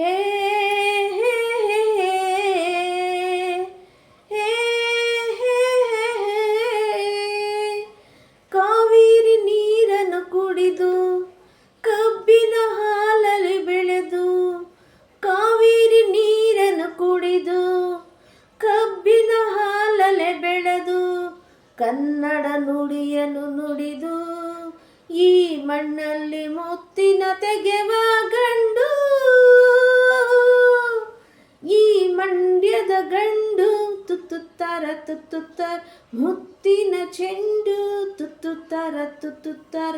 ಹೇ ಹೇ ಹೇ ಕಾವೇರಿ ನೀರನ್ನು ಕುಡಿದು ಕಬ್ಬಿನ ಹಾಲಲ್ಲಿ ಬೆಳೆದು ಕಾವೇರಿ ನೀರನ್ನು ಕುಡಿದು ಕಬ್ಬಿನ ಹಾಲಲೆ ಬೆಳೆದು ಕನ್ನಡ ನುಡಿಯನ್ನು ನುಡಿದು ಈ ಮಣ್ಣಲ್ಲಿ ಮುತ್ತಿನ ತೆಗೆವ ಗಂಡು ಈ ಮಂಡ್ಯದ ಗಂಡು ತುತ್ತುತ್ತರ ತುತ್ತುತ್ತರ, ಮುತ್ತಿನ ಚೆಂಡು ತುತ್ತುತ್ತರ ತುತ್ತುತ್ತರ,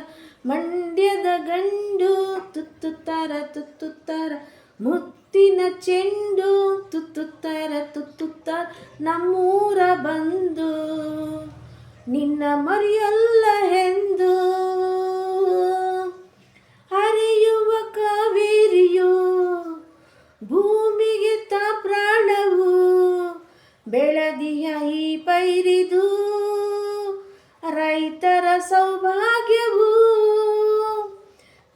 ಮಂಡ್ಯದ ಗಂಡು ತುತ್ತುತ್ತರ ತುತ್ತುತ್ತರ, ಮುತ್ತಿನ ಚೆಂಡು ತುತ್ತುತ್ತರ ತುತ್ತುತ್ತರ, ನಮ್ಮೂರ ಬಂದು ನಿನ್ನ ಮರಿಯಲ್ಲ ಎಂದು ಈ ಪೈರಿದು ರೈತರ ಸೌಭಾಗ್ಯವು.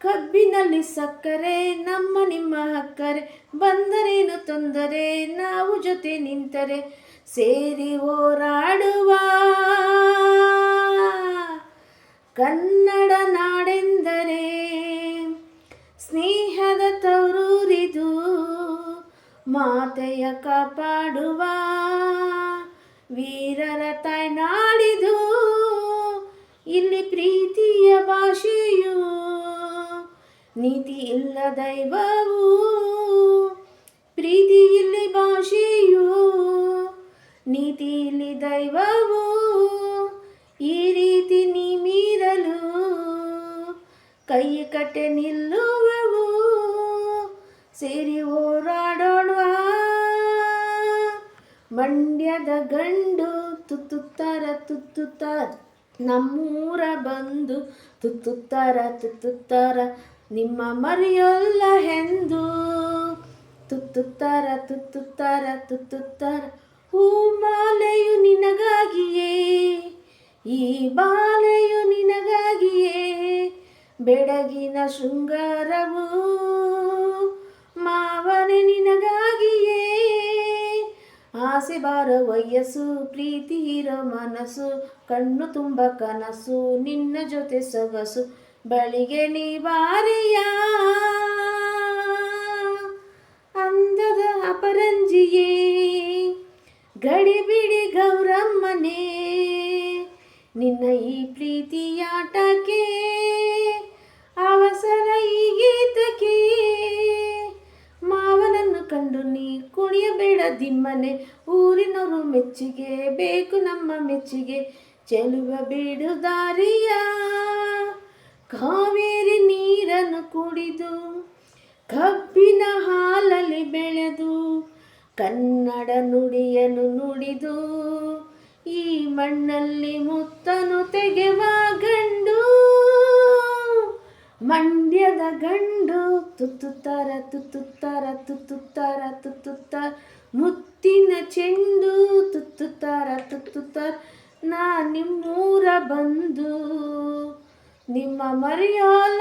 ಕಬ್ಬಿನಲ್ಲಿ ಸಕ್ಕರೆ, ನಮ್ಮ ನಿಮ್ಮ ಹಕ್ಕರೆ, ಬಂದರೇನು ತೊಂದರೆ, ನಾವು ಜೊತೆ ನಿಂತರೆ ಸೇರಿ ಹೋರಾಡುವ. ಕನ್ನಡ ನಾಡೆಂದರೆ ಮಾತೆಯ ಕಾಪಾಡುವ. ವೀರರ ತಾಯ್ನಾಡಿದು, ಇಲ್ಲಿ ಪ್ರೀತಿಯ ಭಾಷೆಯು. ನೀತಿ ಇಲ್ಲ ದೈವವು, ಪ್ರೀತಿ ಇಲ್ಲಿ ಭಾಷೆಯು. ನೀತಿ ಇಲ್ಲಿ ದೈವವು, ಈ ರೀತಿ ನೀ ಮೀರಲು ಕೈ ಕಟ್ಟೆ ನಿಲ್ಲುವವು, ಸೇರಿ ಹೋರಾಡೋಣ ಮಂಡ್ಯದ ಗಂಡು ತುತ್ತುತ್ತರ ತುತ್ತುತ್ತರ, ನಮ್ಮೂರ ಬಂದು ತುತ್ತುತ್ತರ ತುತ್ತುತ್ತರ, ನಿಮ್ಮ ಮರೆಯಲ್ಲ ಎಂದು ತುತ್ತುತ್ತರ ತುತ್ತುತ್ತರ ತುತ್ತುತ್ತರ ಹೂಮಾಲೆಯು ನಿನಗಾಗಿಯೇ, ಈ ಬಾಲೆಯು ನಿನಗಾಗಿಯೇ, ಬೆಡಗಿನ ಶೃಂಗಾರವು ಆಸೆ ಬಾರ ವಯಸ್ಸು, ಪ್ರೀತಿ ಇರೋ ಮನಸ್ಸು, ಕಣ್ಣು ತುಂಬ ಕನಸು, ನಿನ್ನ ಜೊತೆ ಸೊಗಸು, ಬಳಿಗೆ ನೀ ಬಾರಿಯ? ಅಂದದ ಅಪರಂಜಿಯೇ ಗಡಿಬಿಡಿ ಗೌರಮ್ಮನೇ, ನಿನ್ನ ಈ ಪ್ರೀತಿಯಾಟಕ್ಕೆ ದಿಮ್ಮನೆ ಊರಿನವರು ಮೆಚ್ಚಿಗೆ ಬೇಕು ನಮ್ಮ ಮೆಚ್ಚಿಗೆ. ಚೆಲುವ ಬೀಡು ದಾರಿಯ, ಕಾವೇರಿ ನೀರನ್ನು ಕುಡಿದು ಕಬ್ಬಿನ ಹಾಲಲ್ಲಿ ಬೆಳೆದು ಕನ್ನಡ ನುಡಿಯನ್ನು ನುಡಿದು ಈ ಮಣ್ಣಲ್ಲಿ ಮುತ್ತನು ತೆಗೆವ ಗಂಡು. ಮಂಡ್ಯದ ಗಂಡು ತುತ್ತುತ್ತಾರ ತುತ್ತುತ್ತಾರ ತುತ್ತುತ್ತಾರ ತುತ್ತುತ್ತರ ಮುತ್ತಿನ ಚೆಂಡು ತುತ್ತುತ್ತಾರ ತುತ್ತುತ್ತಾರ. ನಾ ನಿಮ್ಮೂರ ಬಂದು ನಿಮ್ಮ ಮರೆಯೋಲ